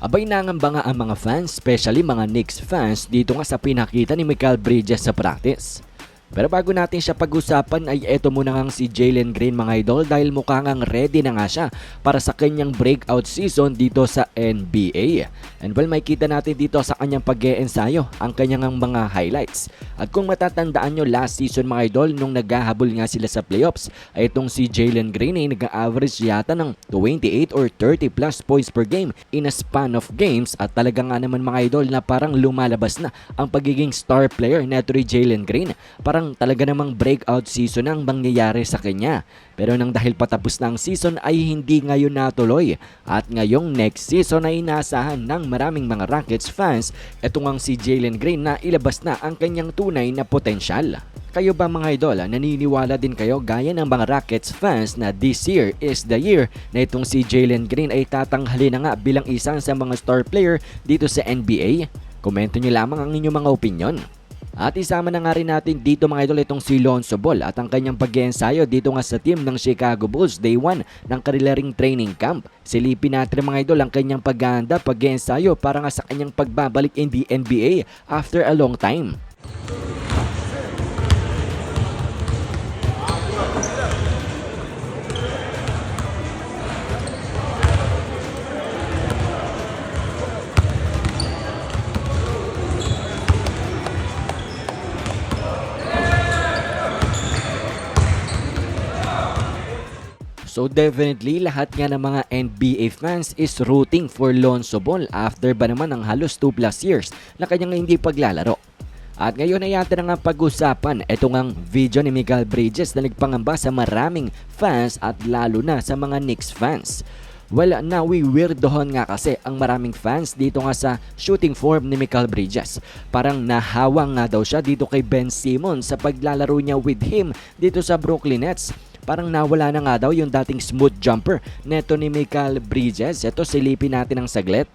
Abay nangamba nga ang mga fans, especially mga Knicks fans, dito nga sa pinakita ni Michael Bridges sa practice. Pero bago natin siya pag-usapan ay eto muna nga si Jalen Green mga idol dahil mukha ngang ready na nga siya para sa kanyang breakout season dito sa NBA. And well, makita natin dito sa kanyang pag ensayo ang kanyang ang mga highlights. At kung matatandaan nyo last season mga idol nung naghahabol nga sila sa playoffs ay itong si Jalen Green ay nag-average yata ng 28 or 30 plus points per game in a span of games at talaga nga naman mga idol na parang lumalabas na ang pagiging star player neto ni Jalen Green. Parang talaga namang breakout season ang mangyayari sa kanya. Pero nang dahil patapos na ang season ay hindi ngayon natuloy. At ngayong next season ay inasahan ng maraming mga Rockets fans etong ang si Jalen Green na ilabas na ang kanyang tunay na potensyal. Kayo ba mga idol, naniniwala din kayo gaya ng mga Rockets fans na this year is the year na itong si Jalen Green ay tatanghali na nga bilang isang sa mga star player dito sa NBA? Komento nyo lamang ang inyong mga opinion. At isama na nga rin natin dito mga idol itong si Lonzo Ball at ang kanyang pag-ensayo dito nga sa team ng Chicago Bulls day 1 ng kanilang training camp. Silipin natin mga idol ang kanyang paghahanda, pag-ensayo para nga sa kanyang pagbabalik in the NBA after a long time. So definitely lahat nga ng mga NBA fans is rooting for Lonzo Ball after ba naman ang halos 2 plus years na kanyang hindi paglalaro. At ngayon ay yata na nga pag-usapan ito ngang video ni Miguel Bridges na nagpangamba sa maraming fans at lalo na sa mga Knicks fans. Well, nawiwirdohon nga kasi ang maraming fans dito nga sa shooting form ni Michael Bridges. Parang nahawang nga daw siya dito kay Ben Simmons sa paglalaro niya with him dito sa Brooklyn Nets. Parang nawala na nga daw yung dating smooth jumper neto ni Michael Bridges. Ito silipin natin ang saglit.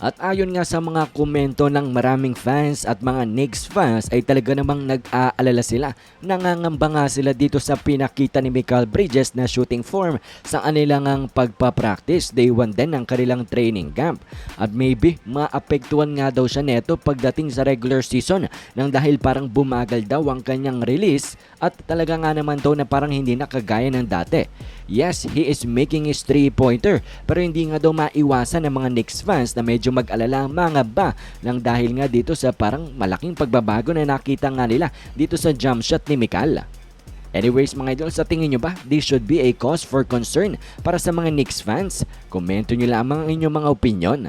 At ayon nga sa mga komento ng maraming fans at mga Knicks fans ay talaga namang nag-aalala sila. Nangangamba nga sila dito sa pinakita ni Michael Bridges na shooting form sa kanilang ang pagpapractice day 1 din ng kanilang training camp. At maybe maapektuhan nga daw siya neto pagdating sa regular season nang dahil parang bumagal daw ang kanyang release at talaga nga naman daw na parang hindi na kagaya ng dati. Yes, he is making his three-pointer pero hindi nga daw maiwasan ng mga Knicks fans na medyo mag-alala mga ba nang dahil nga dito sa parang malaking pagbabago na nakita nga nila dito sa jump shot ni Mikal. Anyways mga idol, sa tingin nyo ba this should be a cause for concern para sa mga Knicks fans? Komento nyo lamang ang inyong mga opinion.